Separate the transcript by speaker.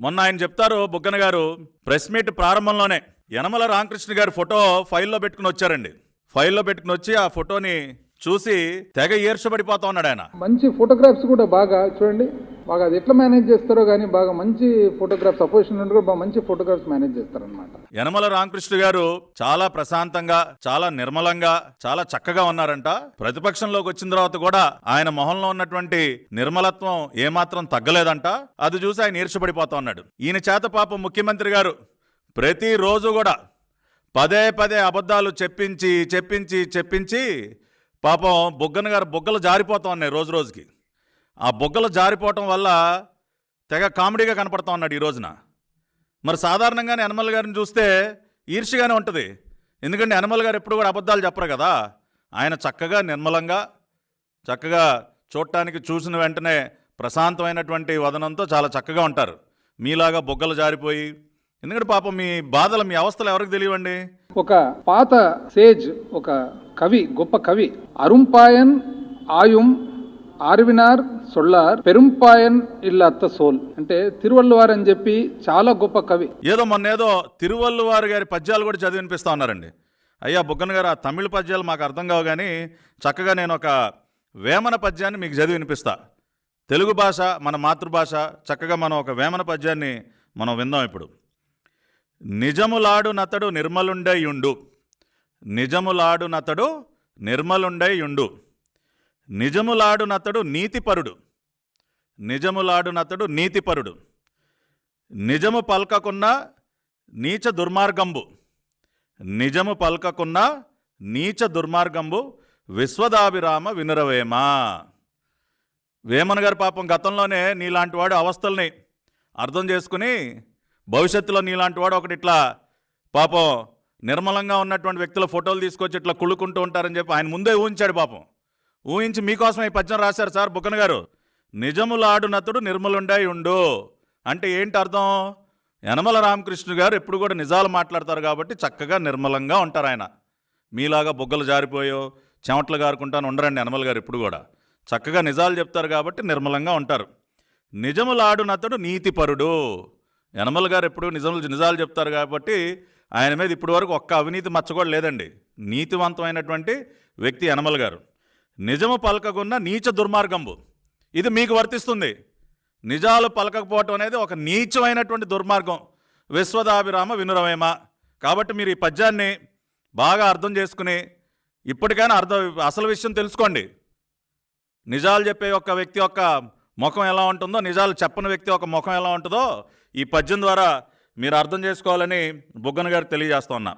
Speaker 1: మొన్న ఆయన చెప్తారు బుగ్గన గారు ప్రెస్ మీట్ ప్రారంభంలోనే యనమల రామకృష్ణ గారి ఫోటో ఫైల్లో పెట్టుకుని వచ్చారండి. ఫైల్లో పెట్టుకుని వచ్చి ఆ ఫోటోని చూసి తెగ ఈర్షపడిపోతా ఉన్నాడు ఆయన.
Speaker 2: మంచి ఫోటోగ్రాఫ్స్ కూడా బాగా చూడండి. బాగా అది ఎట్లా మేనేజ్ చేస్తారో కానీ బాగా మంచి ఫోటోగ్రాఫ్స్ అపోజిషన్ కూడా బాగా మంచి ఫోటోగ్రాఫ్స్ మేనేజ్ చేస్తారనమాట
Speaker 1: యనమల రామకృష్ణ గారు చాలా ప్రశాంతంగా చాలా నిర్మలంగా చాలా చక్కగా ఉన్నారంట. ప్రతిపక్షంలోకి వచ్చిన తర్వాత కూడా ఆయన మొహంలో ఉన్నటువంటి నిర్మలత్వం ఏమాత్రం తగ్గలేదంట. అది చూసి ఆయన ఈర్షపడిపోతా ఉన్నాడు. ఈయన చేత పాపం ముఖ్యమంత్రి గారు ప్రతిరోజు కూడా పదే పదే అబద్ధాలు చెప్పించి చెప్పించి చెప్పించి పాపం బుగ్గన గారు బుగ్గలు జారిపోతా ఉన్నాయి రోజు రోజుకి. ఆ బుగ్గలు జారిపోవటం వల్ల తెగ కామెడీగా కనపడతా ఉన్నాడు ఈ రోజున. మరి సాధారణంగానే యనమల గారిని చూస్తే ఈర్ష్యగానే ఉంటుంది. ఎందుకంటే యనమల గారు ఎప్పుడు కూడా అబద్ధాలు చెప్పరు కదా. ఆయన చక్కగా నిర్మలంగా చక్కగా చూడటానికి చూసిన వెంటనే ప్రశాంతమైనటువంటి వదనంతో చాలా చక్కగా ఉంటారు. మీలాగా బొగ్గలు జారిపోయి. ఎందుకంటే పాపం మీ బాధలు మీ అవస్థలు ఎవరికి తెలియవండి?
Speaker 2: ఒక పాత సేజ్ ఒక కవి గొప్ప కవి అరుంపాయన్ ఆయుం ఆర్వినార్ సొల్లార్ పెరుంపాయన్ ఇల్లత్త సోల్. అంటే తిరువల్లువారు అని చెప్పి చాలా గొప్ప కవి.
Speaker 1: ఏదో మొన్న ఏదో తిరువల్లువారు గారి పద్యాలు కూడా చదివి వినిపిస్తా ఉన్నారండి. అయ్యా బుగ్గన గారు ఆ తమిళ పద్యాలు మాకు అర్థం కావు కానీ చక్కగా నేను ఒక వేమన పద్యాన్ని మీకు చదివి వినిపిస్తా. తెలుగు భాష మన మాతృభాష చక్కగా మనం ఒక వేమన పద్యాన్ని మనం విందాం ఇప్పుడు. నిజములాడునతడు నిర్మలుండయుండు. నిజములాడునతడు నిర్మలుండయుండు. నిజములాడునతడు నీతిపరుడు. నిజములాడునతడు నీతిపరుడు. నిజము పల్కకున్న నీచ దుర్మార్గంబు. నిజము పల్కకున్న నీచ దుర్మార్గంబు విశ్వదాభిరామ వినురవేమా. వేమన గారి పాపం గతంలోనే నీలాంటి వాడు అవస్థల్ని అర్థం చేసుకుని భవిష్యత్తులో నీలాంటి వాడు ఒకటి ఇట్లా పాపం నిర్మలంగా ఉన్నటువంటి వ్యక్తుల ఫోటోలు తీసుకొచ్చి ఇట్లా కుళ్ళుకుంటూ ఉంటారని చెప్పి ఆయన ముందే ఊహించాడు పాపం. ఊహించి మీకోసం ఈ పద్యం రాశారు సార్ బుక్కన గారు. నిజములాడునతుడు నిర్మలుండై ఉండు. అంటే ఏంటి అర్థం? యనమల రామకృష్ణ గారు ఎప్పుడు కూడా నిజాలు మాట్లాడతారు కాబట్టి చక్కగా నిర్మలంగా ఉంటారు ఆయన. మీలాగా బొగ్గలు జారిపోయో చెమట్లు గారుకుంటాను ఉండరండి యనమల గారు ఎప్పుడు కూడా. చక్కగా నిజాలు చెప్తారు కాబట్టి నిర్మలంగా ఉంటారు. నిజములాడునతడు నీతిపరుడు. యనమల గారు ఎప్పుడు నిజములు నిజాలు చెప్తారు కాబట్టి ఆయన మీద ఇప్పటివరకు ఒక్క అవినీతి మచ్చ కూడా లేదండి. నీతివంతమైనటువంటి వ్యక్తి యనమల గారు. నిజము పలకకున్న నీచ దుర్మార్గంబు. ఇది మీకు వర్తిస్తుంది. నిజాలు పలకకపోవటం అనేది ఒక నీచమైనటువంటి దుర్మార్గం. విశ్వదాభిరామ వినురవేమ. కాబట్టి మీరు ఈ పద్యాన్ని బాగా అర్థం చేసుకుని ఇప్పటికైనా అర్థం అసలు విషయం తెలుసుకోండి. నిజాలు చెప్పే ఒక వ్యక్తి యొక్క ముఖం ఎలా ఉంటుందో నిజాలు చెప్పని వ్యక్తి యొక్క ముఖం ఎలా ఉంటుందో ఈ పద్యం ద్వారా మీరు అర్థం చేసుకోవాలని బుగ్గన గారు తెలియజేస్తున్నా